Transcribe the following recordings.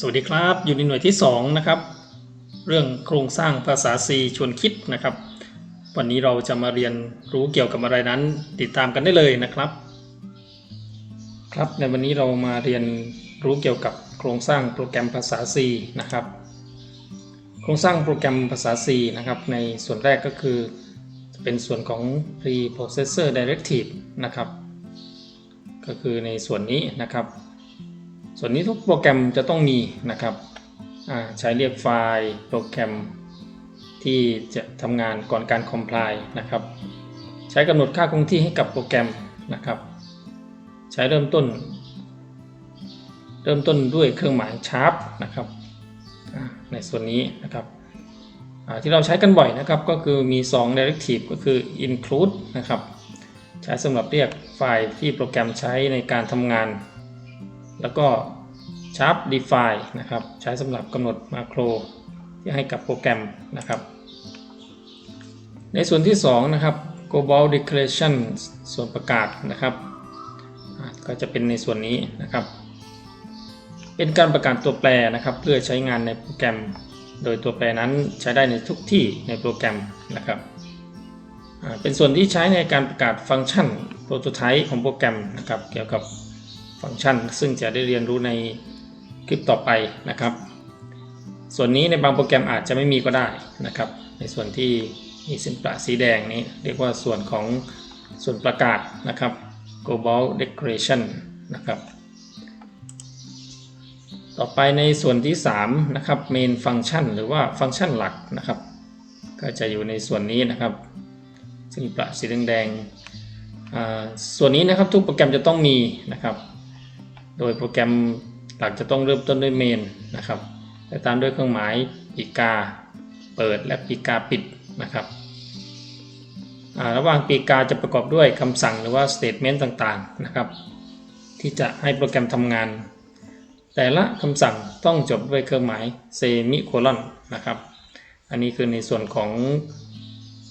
สวัสดีครับ อยู่ในหน่วยที่2นะครับเรื่องโครงสร้างภาษา C ชวนคิดนะครับ วันนี้เราจะมาเรียนรู้เกี่ยวกับอะไรนั้น ติดตามกันได้เลยนะครับ ครับในวันนี้เรามาเรียนรู้เกี่ยวกับโครงสร้างโปรแกรมภาษา C นะครับ โครงสร้างโปรแกรมภาษา C นะครับ ในส่วนแรกก็คือเป็นส่วนของ preprocessor directive นะครับ ก็คือในส่วนนี้นะครับ ส่วนนี้ทุกโปรแกรมจะต้องมีนะครับใช้เรียกไฟล์โปรแกรมที่จะทำงานก่อนการ compile นะครับ ใช้กำหนดค่าคงที่ให้กับโปรแกรมนะครับ ใช้เริ่มต้น เริ่มต้นด้วยเครื่องหมาย sharp นะครับในส่วนนี้นะครับที่เราใช้กันบ่อยนะครับก็คือมี 2 directive ก็คือ include นะครับ ใช้สำหรับเรียกไฟล์ที่โปรแกรมใช้ในการทำงาน แล้วก็ sharp define นะครับ ใช้สำหรับกำหนดมาโครที่ให้กับโปรแกรมนะครับ ในส่วนที่ 2 นะครับ global declaration ส่วนประกาศนะครับ ก็จะเป็นในส่วนนี้นะครับ เป็นการประกาศตัวแปรนะครับ เพื่อใช้งานในโปรแกรม โดยตัวแปรนั้นใช้ได้ในทุกที่ในโปรแกรมนะครับเป็นส่วนที่ใช้ในการประกาศฟังก์ชันโปรโตไทป์ของโปรแกรมนะครับ เกี่ยวกับฟังก์ชัน ซึ่งจะได้เรียนรู้ใน คลิปต่อไปนะครับ ส่วนนี้ในบางโปรแกรมอาจจะไม่มีก็ได้นะครับ ในส่วนที่มีเสิมประสีแดงนี้ เรียกว่าส่วนของส่วนประกาศนะครับ global declaration นะครับ ต่อไปในส่วนที่ 3 นะครับ main function หรือว่าฟังก์ชันหลักนะครับ ก็จะอยู่ในส่วนนี้นะครับ ซึ่งประสีแดงอ่าส่วนนี้นะครับทุกโปรแกรมจะต้องมีนะครับ โดยโปรแกรม หลักจะต้องเริ่มต้นด้วย main นะครับและตามด้วยเครื่องหมายปีกาเปิดและปีกาปิดนะครับระหว่างปีกาจะประกอบด้วยคำสั่งหรือว่า statement ต่างๆนะครับ ที่จะให้โปรแกรมทำงาน แต่ละคำสั่งต้องจบด้วยเครื่องหมาย semicolon นะครับ อันนี้คือในส่วนของ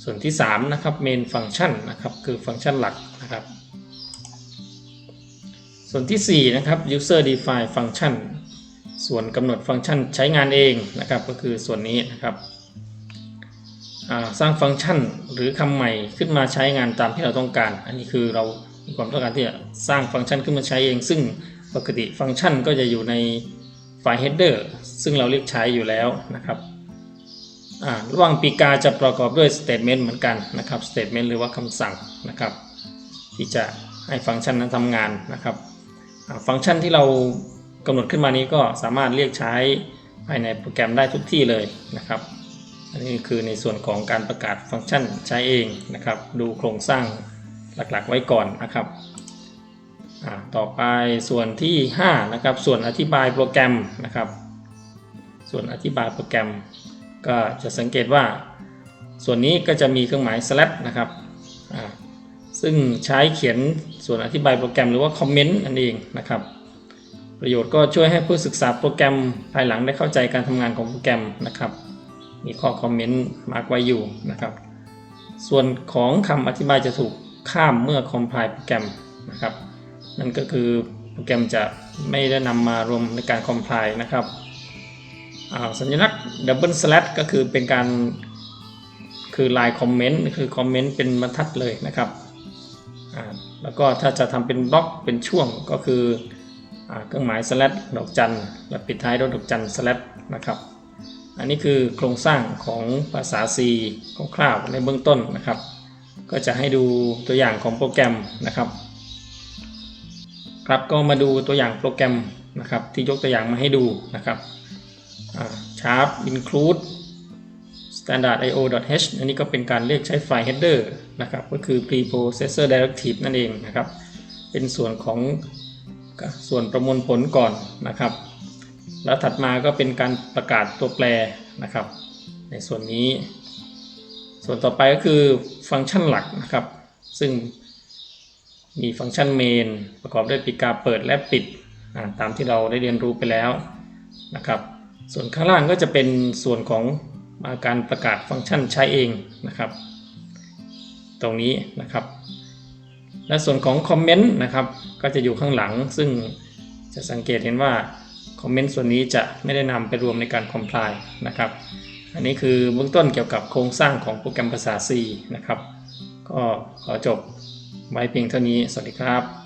ส่วนที่ 3 นะครับ main function นะครับ คือฟังก์ชันหลักนะครับ ส่วนที่ 4 นะครับ user define function ส่วนกำหนดฟังก์ชันใช้งานเองนะครับ ก็คือส่วนนี้นะครับสร้างฟังก์ชันหรือคำใหม่ขึ้นมาใช้งานตามที่เราต้องการ อันนี้คือเรามีความต้องการที่จะสร้างฟังก์ชันขึ้นมาใช้เอง ซึ่งปกติฟังก์ชันก็จะอยู่ในไฟล์ header ซึ่งเราเรียกใช้อยู่แล้วนะครับระหว่างปีกาจะประกอบด้วย statement เหมือนกันนะครับ statement หรือว่าคำสั่งนะครับ ที่จะให้ฟังก์ชันนั้นทำงานนะครับ ฟังก์ชันที่เรากำหนดขึ้นมานี้ก็สามารถเรียกใช้ภายในโปรแกรมได้ทุกที่เลยนะครับ อันนี้คือในส่วนของการประกาศฟังก์ชันใช้เองนะครับ ดูโครงสร้างหลักๆ ไว้ก่อนนะครับต่อไปส่วนที่ 5 นะครับ ส่วนอธิบายโปรแกรมนะครับ ส่วนอธิบายโปรแกรม ก็จะสังเกตว่า ส่วนนี้ก็จะมีเครื่องหมาย slash นะครับ ซึ่งใช้เขียนส่วนอธิบายโปรแกรมหรือว่าคอมเมนต์นั่นเองนะครับ ประโยชน์ก็ช่วยให้ผู้ศึกษาโปรแกรมภายหลังได้เข้าใจการทำงานของโปรแกรมนะครับ มีข้อคอมเมนต์มาร์กไว้อยู่นะครับ ส่วนของคำอธิบายจะถูกข้ามเมื่อคอมไพล์โปรแกรมนะครับ นั่นก็คือโปรแกรมจะไม่ได้นำมารวมในการคอมไพล์นะครับสัญลักษณ์ดับเบิลสแลชก็คือเป็นการคือลายคอมเมนต์คือคอมเมนต์เป็นบรรทัดเลยนะครับ แล้วก็ถ้าจะทำเป็นบล็อกเป็นช่วงก็คืออเครื่องหมาย slash ดอกจันและปิดท้ายด้วยดอกจัน slash นะครับ อันนี้คือโครงสร้างของภาษา C คร่าวๆในเบื้องต้นนะครับ ก็จะให้ดูตัวอย่างของโปรแกรมนะครับ ครับก็มาดูตัวอย่างโปรแกรมนะครับที่ยกตัวอย่างมาให้ดูนะครับอ่า sharp include standard io.h อันนี้ก็เป็นการเรียกใช้ไฟล์ header นะครับ ก็คือ preprocessor directive นั่นเองนะครับ เป็นส่วนของส่วนประมวลผลก่อนนะครับ แล้วถัดมาก็เป็นการประกาศตัวแปรนะครับ ในส่วนนี้ ส่วนต่อไปก็คือฟังก์ชันหลักนะครับ ซึ่งมีฟังก์ชัน main ประกอบด้วยปีกาเปิดและปิด ตามที่เราได้เรียนรู้ไปแล้วนะครับ ส่วนข้างล่างก็จะเป็นส่วนของ มาการประกาศฟังก์ชันใช้เองนะครับ ตรงนี้นะครับ และส่วนของคอมเมนต์นะครับก็จะอยู่ข้างหลัง ซึ่งจะสังเกตเห็นว่าคอมเมนต์ส่วนนี้จะไม่ได้นำไปรวมในการ comply นะครับ อันนี้คือเบื้องต้นเกี่ยวกับโครงสร้างของโปรแกรมภาษา C นะครับ ก็ขอจบไว้เพียงเท่านี้ สวัสดีครับ